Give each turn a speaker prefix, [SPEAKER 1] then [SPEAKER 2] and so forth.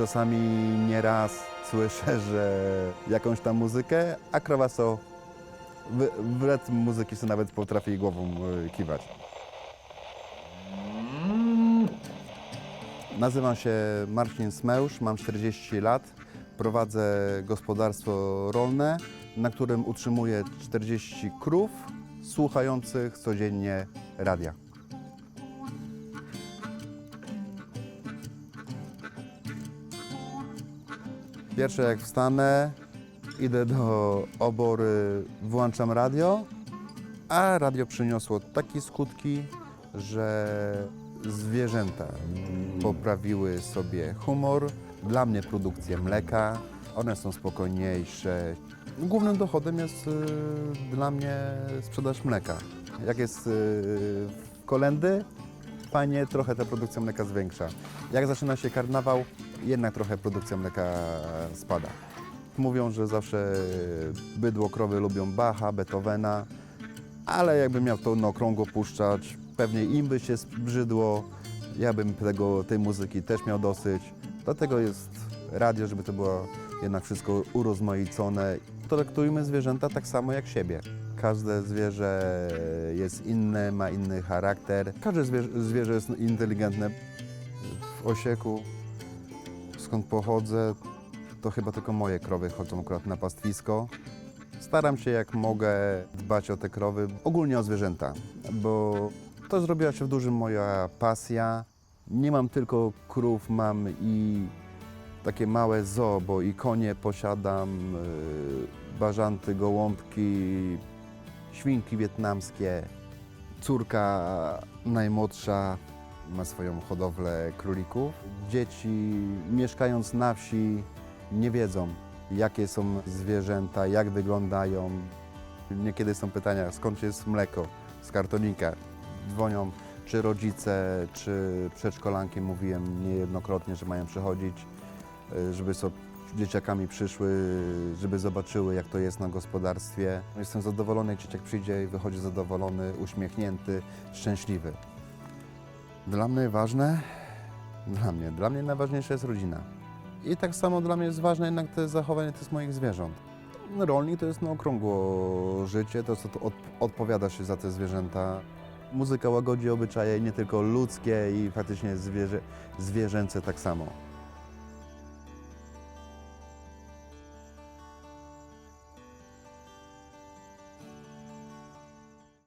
[SPEAKER 1] czasami nieraz słyszę, że jakąś tam muzykę, a krowa co w, w muzyki sobie nawet potrafi głową y, kiwać. Nazywam się Marcin Smeusz, mam 40 lat. Prowadzę gospodarstwo rolne, na którym utrzymuję 40 krów słuchających codziennie radia. Pierwsze jak wstanę, idę do obory, włączam radio, a radio przyniosło takie skutki, że zwierzęta poprawiły sobie humor, dla mnie produkcję mleka, one są spokojniejsze. Głównym dochodem jest y, dla mnie sprzedaż mleka. Jak jest y, kolendy, fajnie trochę ta produkcja mleka zwiększa. Jak zaczyna się karnawał, jednak trochę produkcja mleka spada. Mówią, że zawsze bydło, krowy lubią Bacha, Beethovena, ale jakbym miał to na okrągło puszczać, pewnie im by się brzydło, ja bym tego, tej muzyki też miał dosyć. Dlatego jest radio, żeby to było jednak wszystko urozmaicone. Traktujmy zwierzęta tak samo jak siebie. Każde zwierzę jest inne, ma inny charakter. Każde zwierzę, zwierzę jest inteligentne. W Osieku, skąd pochodzę, to chyba tylko moje krowy chodzą akurat na pastwisko. Staram się jak mogę dbać o te krowy, ogólnie o zwierzęta, bo to zrobiła się w dużym moja pasja. Nie mam tylko krów, mam i takie małe zoo, bo i konie posiadam, yy, bażanty, gołąbki, świnki wietnamskie. Córka najmłodsza ma swoją hodowlę królików. Dzieci mieszkając na wsi nie wiedzą, jakie są zwierzęta, jak wyglądają. Niekiedy są pytania, skąd jest mleko z kartonika. Dzwonią czy rodzice, czy przedszkolanki, mówiłem niejednokrotnie, że mają przychodzić, y, żeby sobie dzieciakami przyszły, żeby zobaczyły, jak to jest na gospodarstwie. Jestem zadowolony, dzieciak przyjdzie i wychodzi zadowolony, uśmiechnięty, szczęśliwy. Dla mnie ważne, dla mnie, dla mnie najważniejsza jest rodzina. I tak samo dla mnie jest ważne jednak to zachowanie tych moich zwierząt. Rolnik to jest na okrągło życie, to, to od, odpowiada się za te zwierzęta. Muzyka łagodzi obyczaje nie tylko ludzkie i faktycznie zwierzę, zwierzęce tak samo.